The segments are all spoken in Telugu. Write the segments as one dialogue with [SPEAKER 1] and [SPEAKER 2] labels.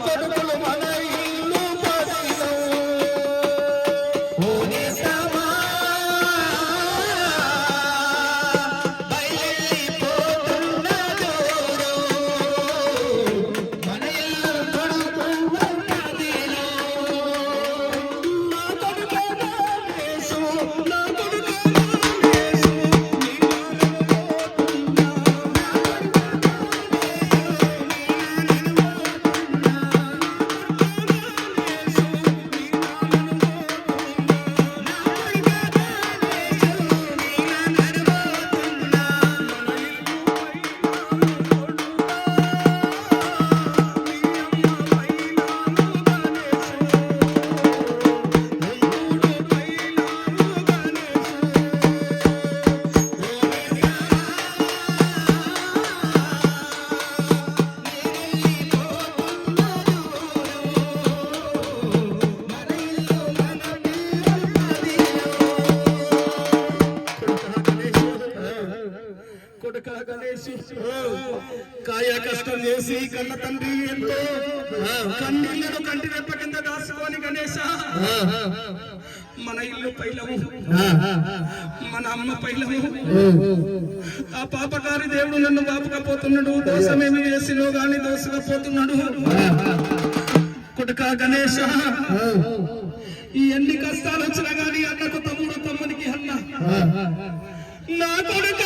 [SPEAKER 1] അടുത്തോട്ട് చేసి కాయ కష్టం చేసి కన్న తండ్రి ఎంతో కన్నీళ్ళను కంటి రెప్ప కింద దాచుకొని గణేశ మన ఇల్లు పైలము మన అమ్మ పైలము ఆ పాపకారి దేవుడు నన్ను బాపకపోతున్నాడు దోషమేమి చేసినో గాని దోసకపోతున్నాడు కొడుక గణేశ ఈ ఎన్ని కష్టాలు వచ్చినా గాని అన్నకు తమ్ముడు తమ్మునికి అన్న నా కొడుక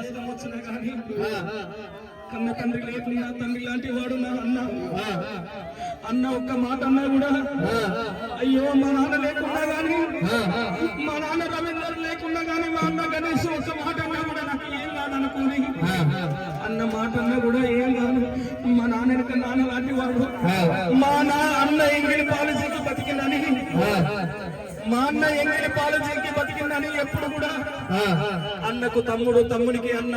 [SPEAKER 1] కష్టం వచ్చినా కానీ కన్న తండ్రి లేకున్నా తండ్రి లాంటి వాడు నా అన్న. అన్న ఒక్క మాట అన్నా కూడా అయ్యో మా నాన్న లేకున్నా గాని మా నాన్న రవీందర్ లేకున్నా గాని మా అన్న గణేష్ ఒక్క మాట అన్నా కూడా నాకు ఏం కాదనుకోని అన్న మాట అన్నా కూడా ఏం కాదు. మా నాన్న నాన్న లాంటి వాడు. మా నా అన్న ఎంగిలి పాలసీకి బతికిందని మా అన్న ఎంగిలి పాలసీకి బతికిందని ఎప్పుడు కూడా అన్నకు తమ్ముడు తమ్మునికి అన్న